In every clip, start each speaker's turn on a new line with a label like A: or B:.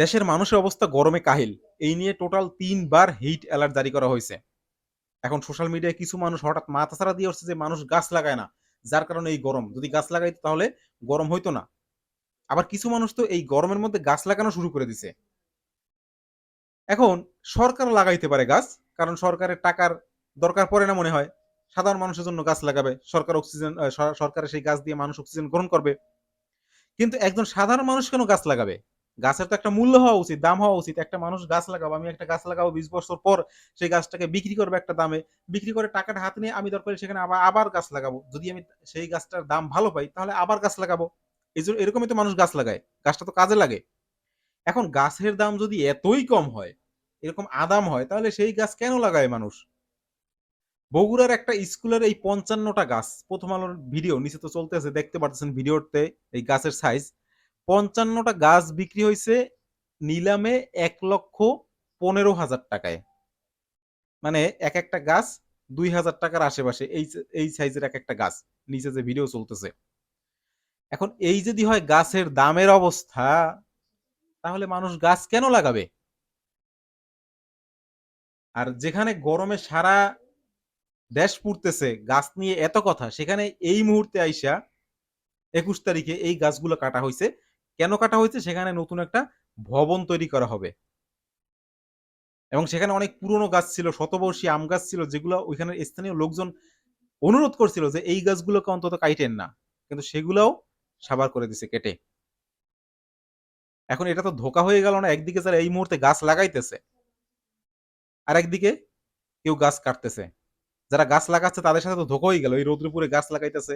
A: দেশের মানুষের অবস্থা গরমে কাহিল। এই নিয়ে টোটাল তিনবার হিট অ্যালার্ট জারি করা হয়েছে। এখন সোশ্যাল মিডিয়ায় কিছু মানুষ হঠাৎ মাথা ছাড়া দিয়ে উঠছে যে মানুষ গাছ লাগায় না, যার কারণে এই গরম। যদি গাছ লাগাইতো তাহলে গরম হইতো না। আবার কিছু মানুষ তো এই গরমের মধ্যে গাছ লাগানো শুরু করে দিছে। এখন সরকার লাগাইতে পারে গাছ, কারণ সরকারের টাকার দরকার পড়ে না মনে হয়। সাধারণ মানুষের জন্য গাছ লাগাবে, সরকার অক্সিজেন সরকারের সেই গাছ দিয়ে মানুষ অক্সিজেন গ্রহণ করবে। কিন্তু একজন সাধারণ মানুষ কেন গাছ লাগাবে? গাছের তো একটা মূল্য হওয়া উচিত, দাম হওয়া উচিত। একটা মানুষ গাছ লাগাবো আমি একটা গাছ লাগাবো বিশ বছর পর সেই গাছটাকে বিক্রি করবে একটা দামে। বিক্রি করে টাকাটা হাতে নিয়ে আমি দরকার সেখানে আবার আবার গাছ লাগাবো। যদি আমি সেই গাছটার দাম ভালো পাই, তাহলে আবার গাছ লাগাবো। এই জন্য এরকমই তো মানুষ গাছ লাগায়। গাছটা তো কাজে লাগে। এখন গাছের দাম যদি এতই কম হয়, এরকম আদাম হয়, তাহলে সেই গাছ কেন লাগায় মানুষ? বগুড়ার একটা স্কুলের এই পঞ্চান্নটা গাছ, প্রথম আলোর ভিডিও, নিচে তো চলতেছে, দেখতে পাচ্ছেন ভিডিওতে, এই গাছের সাইজ পঞ্চান্নটা গাছ বিক্রি হয়েছে নিলামে এক লক্ষ পনেরো হাজার টাকায়। মানে এক একটা গাছ দুই হাজার টাকার আশেপাশে, এই এই সাইজের এক একটা গাছ, নিচে যে ভিডিও চলতেছে। এখন এই যদি হয় গাছের দামের অবস্থা, তাহলে মানুষ গাছ কেন লাগাবে? আর যেখানে গরমে সারা দেশ পুড়তেছে, গাছ নিয়ে এত কথা, সেখানে এই মুহূর্তে আইসা একুশ তারিখে এই গাছগুলো কাটা হয়েছে কেন কাটা হয়েছে? সেখানে নতুন একটা ভবন তৈরি করা হবে। এবং সেখানে অনেক পুরনো গাছ ছিল, শতবর্ষী আম গাছ ছিল, যেগুলো ওইখানের স্থানীয় লোকজন অনুরোধ করছিল যে এই গাছগুলোকে অন্তত কাইটেন না। কিন্তু সেগুলোও সাবার করে দিছে কেটে। এখন এটা তো ধোকা হয়ে গেল না, একদিকে যারা এই মুহূর্তে গাছ লাগাইতেছে আর একদিকে কেউ গাছ কাটতেছে। যারা গাছ লাগাচ্ছে তাদের সাথে তো ধোকা হয়ে গেল, এই রৌদ্রপুরে গাছ লাগাইতেছে।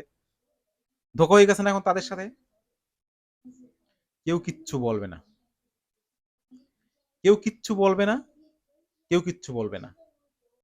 A: ধোকা হয়ে গেছে না এখন তাদের সাথে? কেউ কিচ্ছু বলবে না। কেউ কিচ্ছু বলবে না কেউ কিচ্ছু বলবে না।